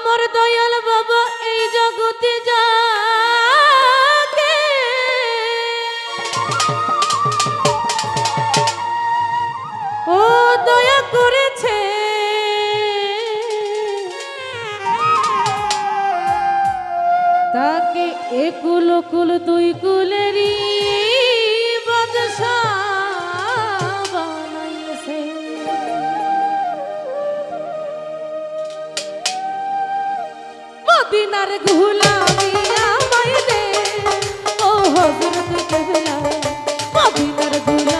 আমার দয়াল বাবা এই জগতে যা ও দয়া করেছে। তাকে একুল কুল তুই কুলেরি। মদিনার গুলামি আমায় দে। ও হযরত কেবলা মদিনার গুলামি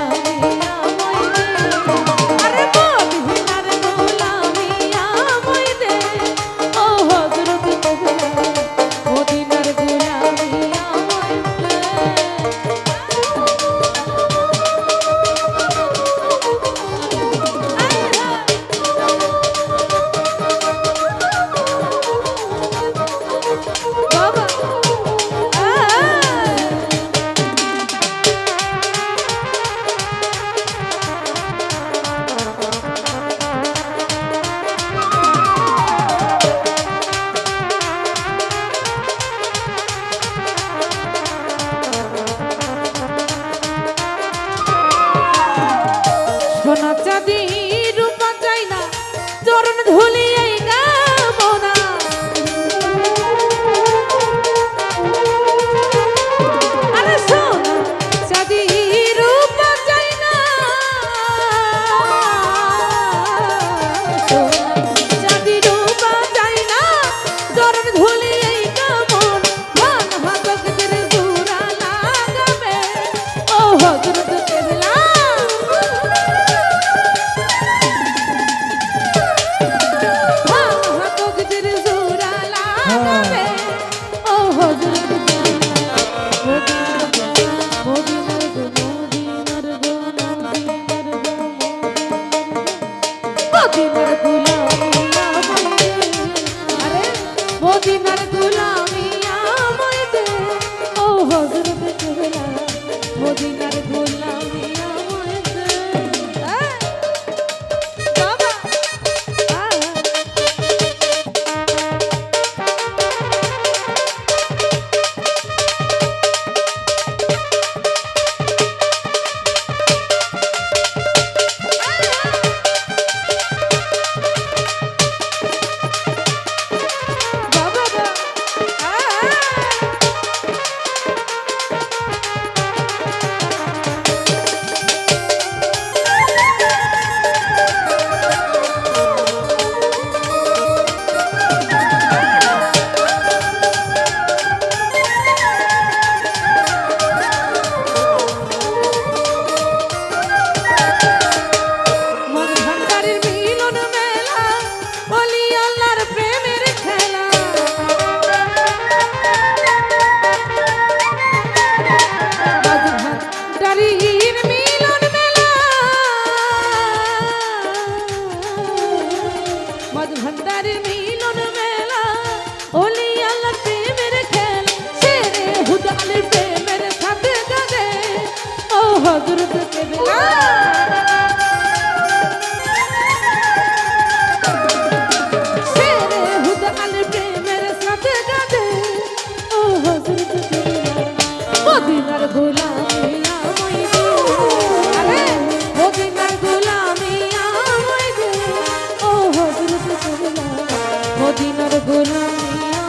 গুণাই